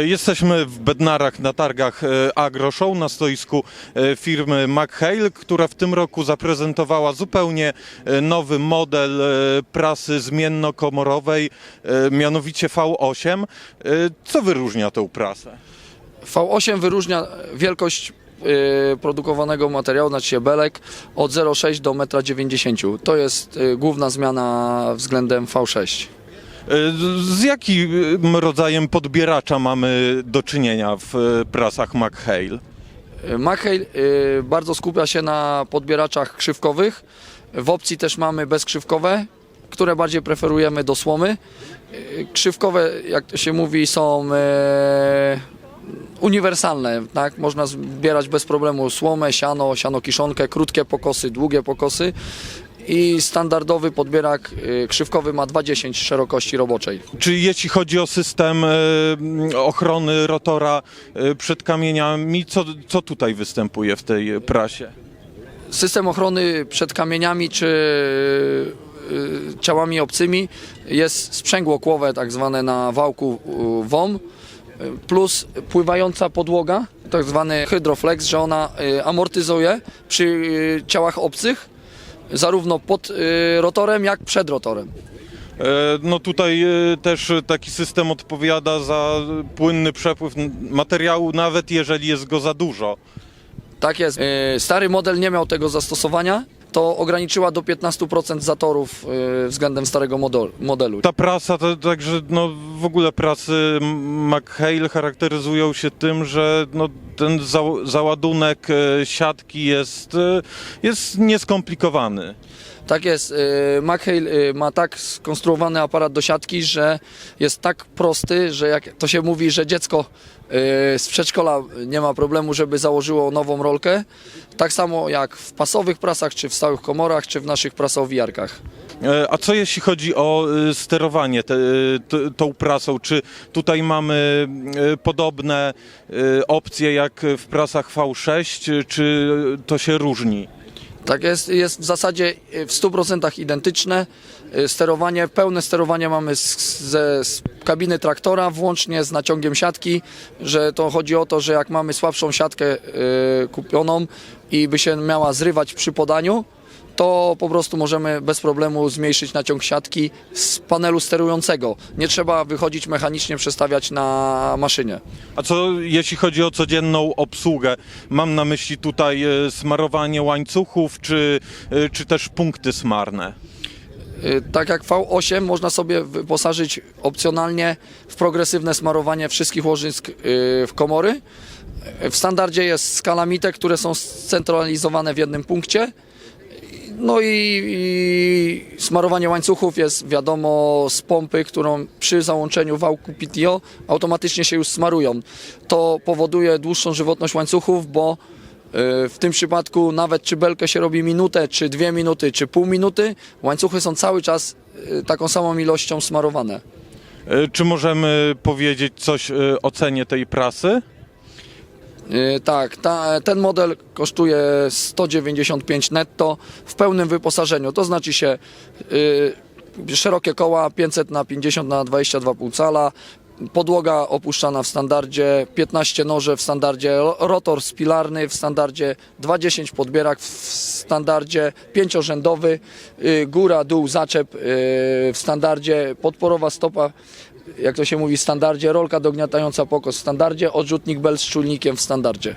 Jesteśmy w Bednarach na targach e, AgroShow na stoisku e, firmy McHale, która w tym roku zaprezentowała zupełnie e, nowy model prasy zmiennokomorowej, mianowicie V8. E, Co wyróżnia tę prasę? V8 wyróżnia wielkość produkowanego materiału, znaczy belek, od 0,6 do 1,90 m. To jest główna zmiana względem V6. E, Z jakim rodzajem podbieracza mamy do czynienia w e, prasach McHale? McHale y, bardzo skupia się na podbieraczach krzywkowych. W opcji też mamy bezkrzywkowe, które bardziej preferujemy do słomy. Y, Krzywkowe, jak to się mówi, są e, uniwersalne, tak? Można zbierać bez problemu słomę, siano, siano kiszonkę, krótkie pokosy, długie pokosy. I standardowy podbierak y, krzywkowy ma 2,10 szerokości roboczej. Czy jeśli chodzi o system e, ochrony rotora e, przed kamieniami, co, co tutaj występuje w tej prasie? System ochrony przed kamieniami czy y, ciałami obcymi jest sprzęgło kłowe, tak zwane na wałku y, WOM, y, plus pływająca podłoga, tak zwany hydroflex, że ona y, amortyzuje przy y, ciałach obcych, zarówno pod y, rotorem, jak przed rotorem. E, No tutaj e, też taki system odpowiada za płynny przepływ materiału, nawet jeżeli jest go za dużo. Tak jest. Y, Stary model nie miał tego zastosowania, to ograniczyła do 15% zatorów y, względem starego model- modelu. Ta prasa, to, także no, w ogóle prasy McHale charakteryzują się tym, że no, ten za, załadunek e, siatki jest, e, jest nieskomplikowany. Tak jest. y, McHale y, ma tak skonstruowany aparat do siatki, że jest tak prosty, że jak to się mówi, że dziecko y, z przedszkola nie ma problemu, żeby założyło nową rolkę. Tak samo jak w pasowych prasach, czy w stałych komorach, czy w naszych prasowiarkach. E, A co jeśli chodzi o sterowanie te, tą prasą? Czy tutaj mamy podobne opcje jak w prasach V6, czy to się różni? Tak jest, jest w zasadzie y, w 100% identyczne. Y, Sterowanie, pełne sterowanie mamy z, z kabiny traktora, włącznie z naciągiem siatki, że to chodzi o to, że jak mamy słabszą siatkę y, kupioną i by się miała zrywać przy podaniu, to po prostu możemy bez problemu zmniejszyć naciąg siatki z panelu sterującego. Nie trzeba wychodzić mechanicznie, przestawiać na maszynie. A co jeśli chodzi o codzienną obsługę? Mam na myśli tutaj e, smarowanie łańcuchów, czy, e, czy też punkty smarne? Y, Tak jak V8 można sobie wyposażyć opcjonalnie w progresywne smarowanie wszystkich łożysk w komory. W standardzie jest skala mitek, które są scentralizowane w jednym punkcie. No i, i smarowanie łańcuchów jest wiadomo z pompy, którą przy załączeniu wałku PTO automatycznie się już smarują. To powoduje dłuższą żywotność łańcuchów, bo y, w tym przypadku nawet czy belkę się robi minutę, czy dwie minuty, czy pół minuty, łańcuchy są cały czas y, taką samą ilością smarowane. E, Czy możemy powiedzieć coś e, o cenie tej prasy? Y, Tak, ta, ten model kosztuje 195 netto w pełnym wyposażeniu. To znaczy się y, szerokie koła 500 na 50 na 22,5 cala, podłoga opuszczana w standardzie, 15 noże w standardzie, ro- rotor spilarny w standardzie, 210 podbierak w standardzie, pięciorzędowy, y, góra, dół, zaczep w standardzie, podporowa stopa jak to się mówi w standardzie, rolka dogniatająca pokos w standardzie, odrzutnik bel z czujnikiem w standardzie.